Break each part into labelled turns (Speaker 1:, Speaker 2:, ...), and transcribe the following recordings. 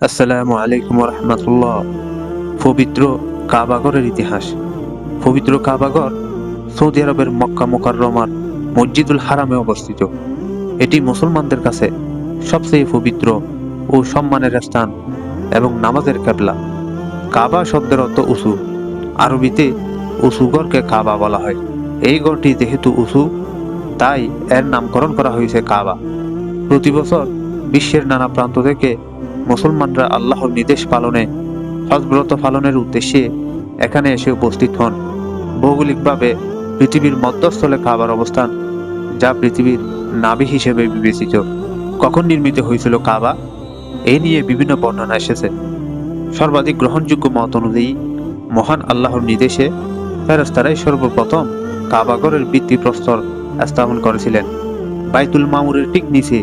Speaker 1: আসসালামু আলাইকুম রহমতুল্লাহ পবিত্র কাবাগরের ইতিহাস। পবিত্র কাবাগর সৌদি আরবের মক্কা মোকাররমার মসজিদুল হারামে অবস্থিত। এটি মুসলমানদের কাছে সবচেয়ে পবিত্র ও সম্মানের স্থান এবং নামাজের কেবলা। কাবা শব্দের অর্থ উঁচু। আরবিতে উঁচু গড়কে কাবা বলা হয়। এই গড়টি যেহেতু উঁচু, তাই এর নামকরণ করা হয়েছে কাবা। প্রতি বছর বিশ্বের নানা প্রান্ত থেকে মুসলমানরা আল্লাহর নির্দেশ পালনে হজব্রত পালনের উদ্দেশ্যে এখানে এসে উপস্থিত হন। ভৌগোলিকভাবে পৃথিবীর মধ্যস্থলে কাবার অবস্থান, যা পৃথিবীর নাভি হিসেবে বিবেচিত। কখন নির্মিত হয়েছিল কাবা? এ নিয়ে বিভিন্ন বর্ণনা এসেছে। সর্বাধিক গ্রহণযোগ্য মত অনুযায়ী, মহান আল্লাহর নির্দেশে ফেরস্তারাই সর্বপ্রথম কাবাগরের ভিত্তিপ্রস্তর স্থাপন করেছিলেন। বাইতুল মামুরের ঠিক নিচে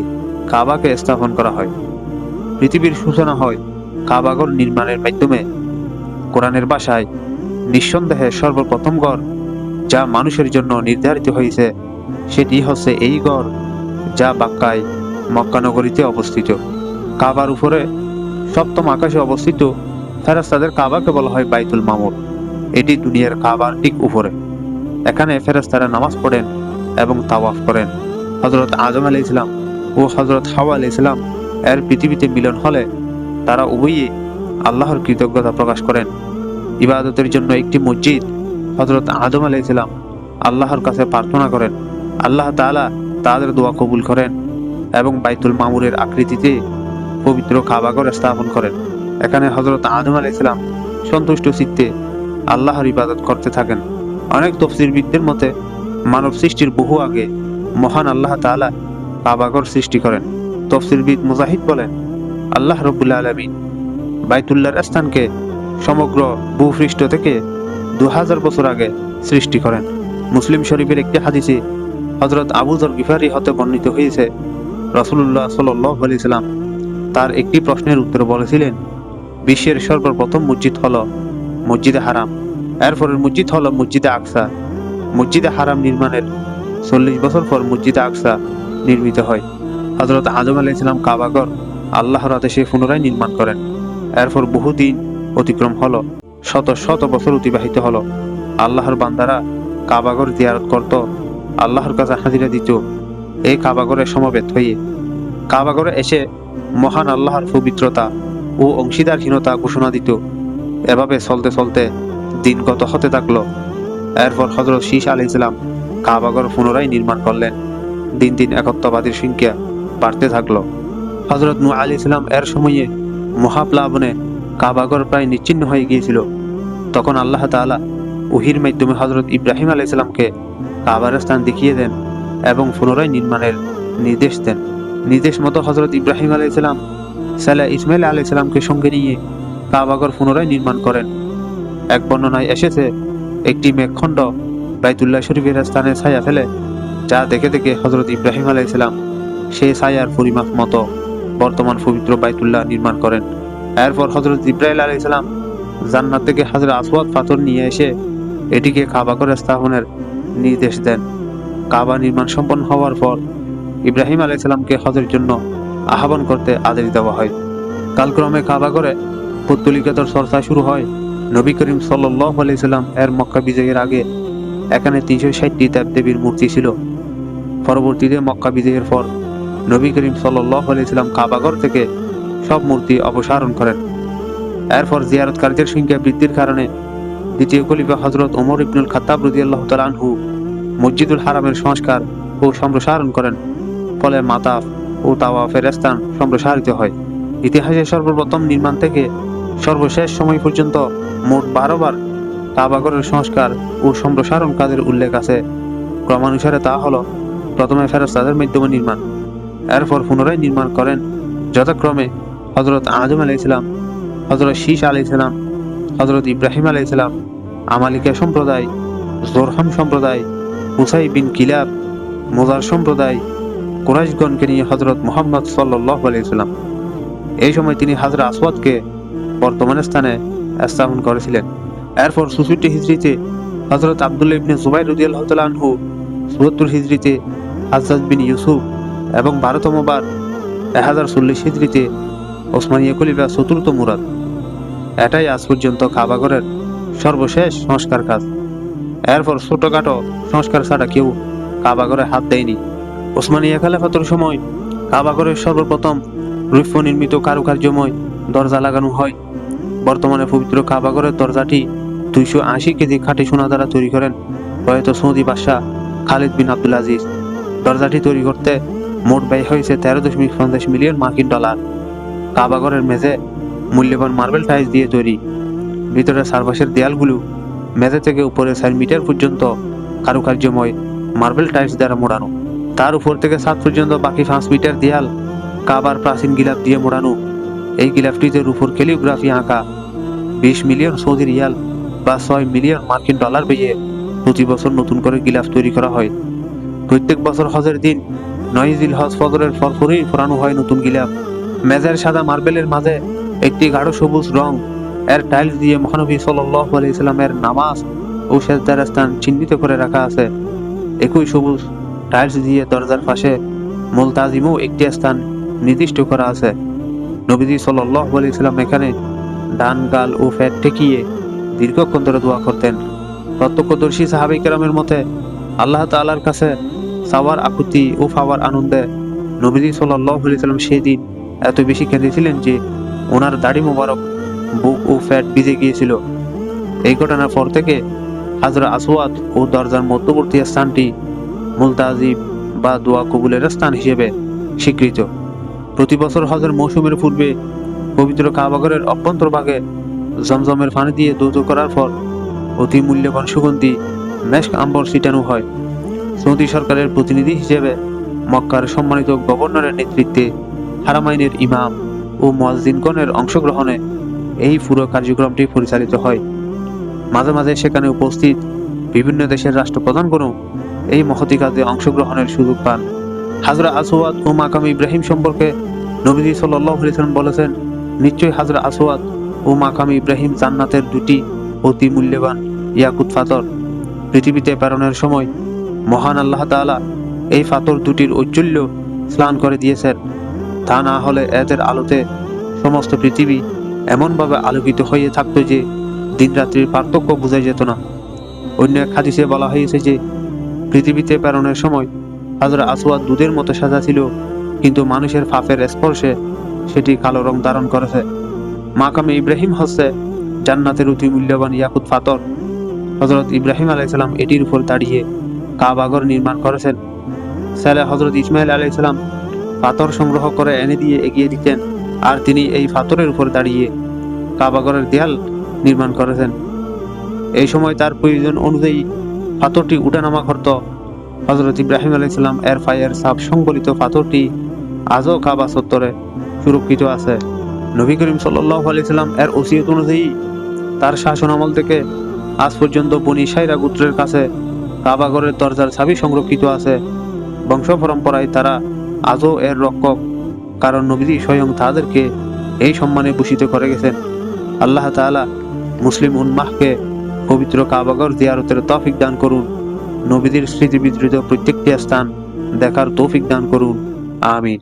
Speaker 1: কাবাকে স্থাপন করা হয়। পৃথিবীর সূচনা হয় কাবাগর নির্মাণের মাধ্যমে। কোরআনের বাসায় নিঃসন্দেহে সর্বপ্রথম গড় যা মানুষের জন্য নির্ধারিত হয়েছে, সেটি হচ্ছে এই গড় যা বাক্কায় মক্কানগরীতে অবস্থিত। কাবার উপরে সপ্তম আকাশে অবস্থিত ফেরাস্তাদের কাবাকে বলা হয় বাইতুল মামুর। এটি দুনিয়ার কাবার ঠিক উপরে। এখানে ফেরাস্তারা নামাজ পড়েন এবং তাওয়াফ করেন। হজরত আজম আলী ইসলাম ও হজরত হাওয়া আলী ইসলাম এর পৃথিবীতে মিলন হলে তারা উভয়ই আল্লাহর কৃতজ্ঞতা প্রকাশ করেন। ইবাদতের জন্য একটি মসজিদ হজরত আদম আলাই ইসলাম আল্লাহর কাছে প্রার্থনা করেন। আল্লাহ তাআলা তাদের দোয়া কবুল করেন এবং বাইতুল মামুরের আকৃতিতে পবিত্র কাবাগর স্থাপন করেন। এখানে হজরত আদম আলাই ইসলাম সন্তুষ্ট চিত্তে আল্লাহর ইবাদত করতে থাকেন। অনেক তফসিরবিদদের মতে মানব সৃষ্টির বহু আগে মহান আল্লাহ তাআলা কাবাগর সৃষ্টি করেন। তফসিরবিদ মুজাহিদ বলেন, আল্লাহ রবুল্লা আলমিন বাইতুল্লাহর স্থানকে সমগ্র ভূপৃষ্ঠ থেকে দু হাজার বছর আগে সৃষ্টি করেন। মুসলিম শরীফের একটি হাদিসে হজরত আবুজর গিফারি হতে বর্ণিত হয়েছে রসুল্লাহ সাল্লাম তার একটি প্রশ্নের উত্তর বলেছিলেন, বিশ্বের সর্বপ্রথম মসজিদ হল মসজিদে হারাম এরপরের মসজিদ হল মসজিদে আকসা। মসজিদে হারাম নির্মাণের চল্লিশ বছর পর মসজিদে আকসা নির্মিত হয়। হজরত আজম আলাহ ইসলাম কাবাগর আল্লাহর আদেশে পুনরায় নির্মাণ করেন। এরপর বহুদিন অতিক্রম হলো, শত শত বছর অতিবাহিত হলো। আল্লাহর বান্দারা কাবাগর জিয়ারত করত, আল্লাহর কাছে হাজিরা দিত। এই কাবাগরে সমবেত হয়ে কাবাগরে এসে মহান আল্লাহর পবিত্রতা ও অংশীদারহীনতা ঘোষণা দিত। এভাবে চলতে চলতে দিন গত হতে থাকল। এরপর হজরত শীষ আলী ইসলাম কাবাগর পুনরায় নির্মাণ করলেন। দিন দিন একত্ববাদীর সংখ্যা বাড়তে থাকল। হজরত নু আলী ইসলাম এর সময়ে মহাপ্লাবনে কাবাগর প্রায় নিচ্ছিন্ন হয়ে গিয়েছিল। তখন আল্লাহ তাআলা উহির মাধ্যমে হজরত ইব্রাহিম আলী ইসলামকে কাবার স্থান দেখিয়ে দেন এবং পুনরায় নির্মাণের নির্দেশ দেন। নির্দেশ মতো হজরত ইব্রাহিম আলি ইসলাম সালা ইসমাইল আলী ইসলামকে সঙ্গে নিয়ে কাবাগর পুনরায় নির্মাণ করেন। এক বর্ণনায় এসেছে, একটি মেঘখণ্ড বাইতুল্লাহ শরীফের স্থানে ছায়া ফেলে, যা দেখে দেখে হজরত ইব্রাহিম আলাই ইসলাম সেই ছায়ার পরিমাপ মতো বর্তমান পবিত্র বাইতুল্লাহ নির্মাণ করেন। এরপর হজরত ইব্রাহিম আলাই ইসলাম জান্নাত থেকে হাজরা আসওয়াদ পাথর নিয়ে এসে এটিকে কাবা করে স্থাপনের নির্দেশ দেন। কাবা নির্মাণ সম্পন্ন হওয়ার পর ইব্রাহিম আলাই ইসলামকে হজের জন্য আহ্বান করতে আদেশ দেওয়া হয়। কালক্রমে কাবা করে পুত্তলিকাতর চর্চা শুরু হয়। নবী করিম সাল্লাহ আলাইসাল্লাম এর মক্কা বিজয়ের আগে এখানে তিনশো ষাটটি দেবদেবীর মূর্তি ছিল। পরবর্তীতে মক্কা বিজয়ের পর নবী করিম আলাইসাল্লাম কাবাগর থেকে সব মূর্তি অপসারণ করেন। এরপর জিয়ারতকারীদের সংখ্যা বৃদ্ধির কারণে দ্বিতীয় খলিফা হজরত ওমর ইবনুল খাত্তাব রদি আল্লাহ তালানহু মসজিদুল হারামের সংস্কার ও সম্প্রসারণ করেন। ফলে মাতাফ ও তাওয়াফের স্থান সম্প্রসারিত হয়। ইতিহাসে সর্বপ্রথম নির্মাণ থেকে সর্বশেষ সময় পর্যন্ত মোট বারো বার কাবাগরের সংস্কার ও সম্প্রসারণ কাজের উল্লেখ আছে। ক্রমানুসারে তা হলো, প্রথমে ফেরস্তাদের মাধ্যমে নির্মাণ। এরপর পুনরায় নির্মাণ করেন। যথাক্রমে হজরত আজম আলাই ইসলাম হজরত শীষ আলাই ইসলাম হজরত ইব্রাহিম আলাই ইসলাম আমালিকা সম্প্রদায়, জোরহাম সম্প্রদায় হুসাই বিন কিলাব, মোজার সম্প্রদায়, কুরাইশগণকে নিয়ে হজরত মোহাম্মদ সাল্লাহ আলাইসাল্লাম এই সময় তিনি হাজরা আসওয়াদকে বর্তমান স্থানে স্থাপন করেছিলেন। এরপর সুষট্টি হিজড়িতে হজরত আবদুল্লাহ ইবনে জুবাইর রদিয়াল্লাহ আনহু, চুয়াত্তর হিজড়িতে হাজাজ বিন ইউসুফ এবং বারোতম বার এক হাজার চল্লিশ হিজড়িতে ওসমানিয়া খলিফা চতুর্থ মুরাদ। এটাই আজ পর্যন্ত কাবাগরের সর্বশেষ সংস্কার কাজ। এরপর ছোটখাটো সংস্কার ছাড়া কেউ কাবাগরে হাত দেয়নি। ওসমানিয়া খেলাফাতর সময় কাবাগরের সর্বপ্রথম রুফ নির্মিত কারুকার্যময় দরজা লাগানো হয়। বর্তমানে পবিত্র কাবাগরের দরজাটি দুইশো আশি কেজি খাঁটি সোনা দ্বারা তৈরি করেন প্রয়াত সৌদি বাদশাহ খালিদ বিন আব্দুল আজিজ। দরজাটি তৈরি করতে মোট ব্যয় হয়েছে তেরো দশমিক পঞ্চাশ মিলিয়ন মার্কিন ডলার। কাবাগরের মেঝে মূল্যবান মার্বেল টাইলস দিয়ে তৈরি। ভিতরে সারবাসের দেয়ালগুলো মেঝে থেকে উপরে চার মিটার পর্যন্ত কারুকার্যময় মার্বেল টাইলস দ্বারা মোড়ানো। তার উপর থেকে সাত পর্যন্ত বাকি পাঁচ মিটার দেয়াল কাবার প্রাচীন গিলাফ দিয়ে মোড়ানো। এই গিলাফটিতে রূপর ক্যালিওগ্রাফি আঁকা। বিশ মিলিয়ন সৌদি রিয়াল বা ছয় মিলিয়ন মার্কিন ডলার পেয়ে প্রতি বছর নতুন করে গিলাফ তৈরি করা হয়। প্রত্যেক বছর হজের দিন নয় জিল হজ ফজরের ফরফরেই ফোরানো হয় নতুন গিলাফ মেজের সাদা মার্বেলের মাঝে একটি গাঢ় সবুজ রং, এর টাইলস দিয়ে মহানবী সাল্লাহ আলাইসাল্লামের নামাজ ও সেজদার স্থান চিহ্নিত করে রাখা আছে। একই সবুজ টাইলস দিয়ে দরজার পাশে মুলতাজিমও একটি স্থান নির্দিষ্ট করা আছে। নবীজি সাল্লাহ আলাইসাল্লাম এখানে ডান গাল ও ফ্যাট ঠেকিয়ে দীর্ঘক্ষণ ধরে দোয়া করতেন। প্রত্যক্ষদর্শী সাহাবি কেরামের মতে আল্লাহ তাআলার কাছে সাওয়ার আকুতি ও ফাওয়ার আনন্দে নবীজি আলাইসাল্লাম সেই দিন এত বেশি কেঁদেছিলেন যে ওনার দাড়ি মোবারক, বুক ও ফ্যাট ভিজে গিয়েছিল। এই ঘটনার পর থেকে হাজরা আসওয়াদ ও দরজার মধ্যবর্তী স্থানটি মুলতাজিব বা দোয়া কবুলের স্থান হিসেবে স্বীকৃত। প্রতি বছর হজের মৌসুমের পূর্বে পবিত্র কাবাগরের অভ্যন্তরভাগে জমজমের পানি দিয়ে দৌত করার পর অতি মূল্যবান সুগন্ধি মেস্ক আম্বর ছিটানো হয়। সৌদি সরকারের প্রতিনিধি হিসেবে মক্কার সম্মানিত গভর্নরের নেতৃত্বে হারামাইনের ইমাম ও মোয়াজ্জিনগণের অংশগ্রহণে এই পুরো কার্যক্রমটি পরিচালিত হয়। মাঝে মাঝে সেখানে উপস্থিত বিভিন্ন দেশের রাষ্ট্রপ্রধানগণও এই মহতি কাজে অংশগ্রহণের সুযোগ পান। হাজরা আসওয়াদ ও মাকাম ইব্রাহিম সম্পর্কে নবীজি আলাইসাল্লাম বলেছেন, নিশ্চয়ই হাজরা আসওয়াদ ও মাকাম ইব্রাহিম জান্নাতের দুটি অতি মূল্যবান ইয়াকুত ফাতর পৃথিবীতে প্রেরণের সময় মহান আল্লাহ তাআলা এই ফাতর দুটির ঔজ্জ্বল্য স্নান করে দিয়েছেন। তা না হলে এদের আলোতে সমস্ত পৃথিবী এমনভাবে আলোকিত হয়ে থাকতো যে দিন রাত্রির পার্থক্য বোঝা যেত না। অন্য এক হাদিসে বলা হয়েছে যে, পৃথিবীতে প্রেরণের সময় হাজরা আসওয়াদ দুধের মতো সাজা ছিল, কিন্তু মানুষের ফাফের স্পর্শে সেটি কালো রং ধারণ করেছে। মাকামে ইব্রাহিম হচ্ছে জান্নাতের অতি মূল্যবান ইয়াকুত ফাতর। হজরত ইব্রাহিম আলাইসালাম এটির উপর দাঁড়িয়ে কাবাগর নির্মাণ করেছেন। ছেলে হজরত ইসমাইল আলাইসালাম পাথর সংগ্রহ করে এনে দিয়ে এগিয়ে দিতেন আর তিনি এই পাথরের উপর দাঁড়িয়ে কাবাগরের দেয়াল নির্মাণ করেছেন। এই সময় তার প্রয়োজন অনুযায়ী পাথরটি উঠানামা করত। হজরত ইব্রাহিম আলাইসাল্লাম এর ফায়ার সাপ সংবলিত পাথরটি আজও কাবা চত্বরে সুরক্ষিত আছে। নবী করিম সাল্লাহ এর ওসিয়ত অনুযায়ী তার শাসন আমল থেকে আজ পর্যন্ত বনি সাইরা গোত্রের কাছে কাবাগরের দরজার ছাবি সংরক্ষিত আছে। বংশ পরম্পরায় তারা আজও এর রক্ষক, কারণ নবীজি স্বয়ং তাদেরকে এই সম্মানে ভূষিত করে গেছেন। আল্লাহ তালা মুসলিম উন্মাহকে পবিত্র কাবাগর জিয়ারতের তৌফিক দান করুন। নবীদের স্মৃতি বিধৃত প্রত্যেকটি স্থান দেখার তৌফিক দান করুন। আমিন।